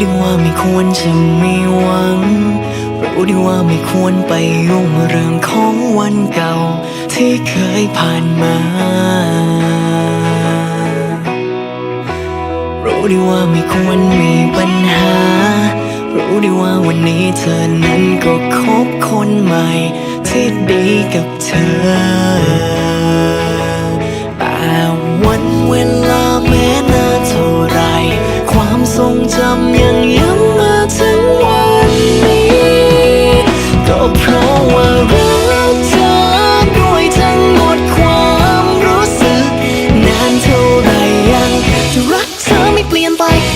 ดีว่าไม่ควรจะมีหวัง รู้ดีว่าไม่ควรไปยุ่งเรื่องของวันเก่า ที่เคยผ่านมา รู้ดีว่าไม่ควรมีปัญหา รู้ดีว่าวันนี้เธอนั้นก็คบคนใหม่ ที่ดีกับเธอ แต่วันเวลา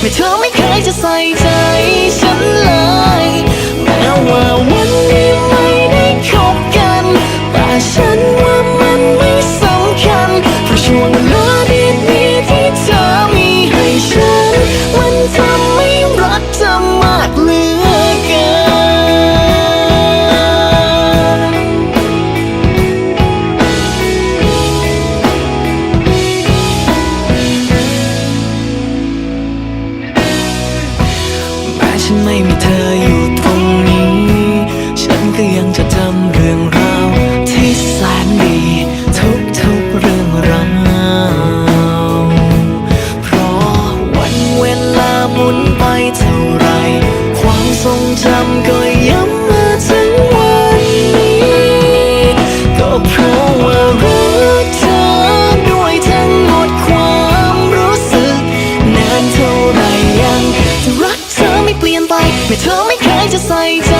ไปไม่เธอไม่เคยจะใส่ใจ ฉันไม่มีเธออยู่ตรงนี้ ฉันก็ยังจะจำเรื่องราวที่แสนดี ทุกๆเรื่องราวเพราะวันเวลาหมุนไปเท่าไร ความทรงจำก็ย้ำมาถึงวันนี้ ก็เพราะว่ารักเธอด้วยทั้งหมดความรู้สึก นานเท่าไรยังจะรัก ลี่ยนไป ไม่เธอไม่เคยจะใส่ใจ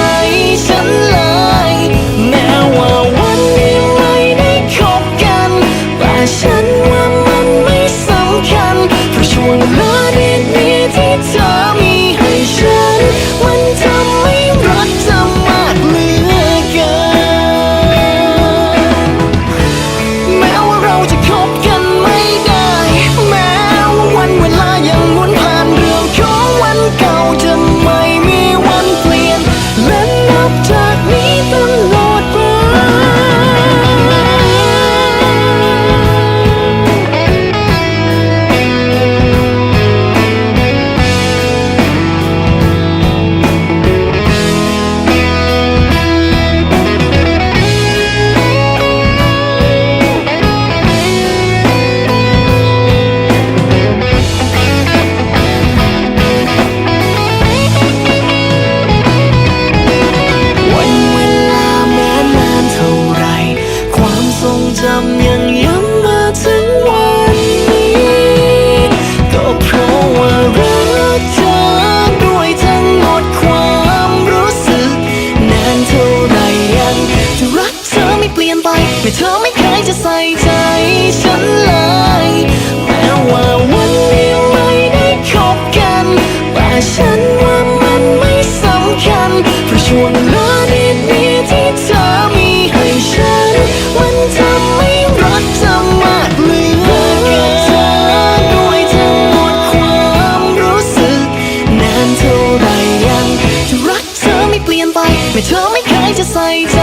งจำยังย้ำมาถึงวันนี้ ก็เพราะว่ารักเธอด้วยทั้งหมดความรู้สึก นานเท่าไรยังจะรักเธอไม่เปลี่ยนไปแม่เธอไม่เคยจะใส่ใจ เ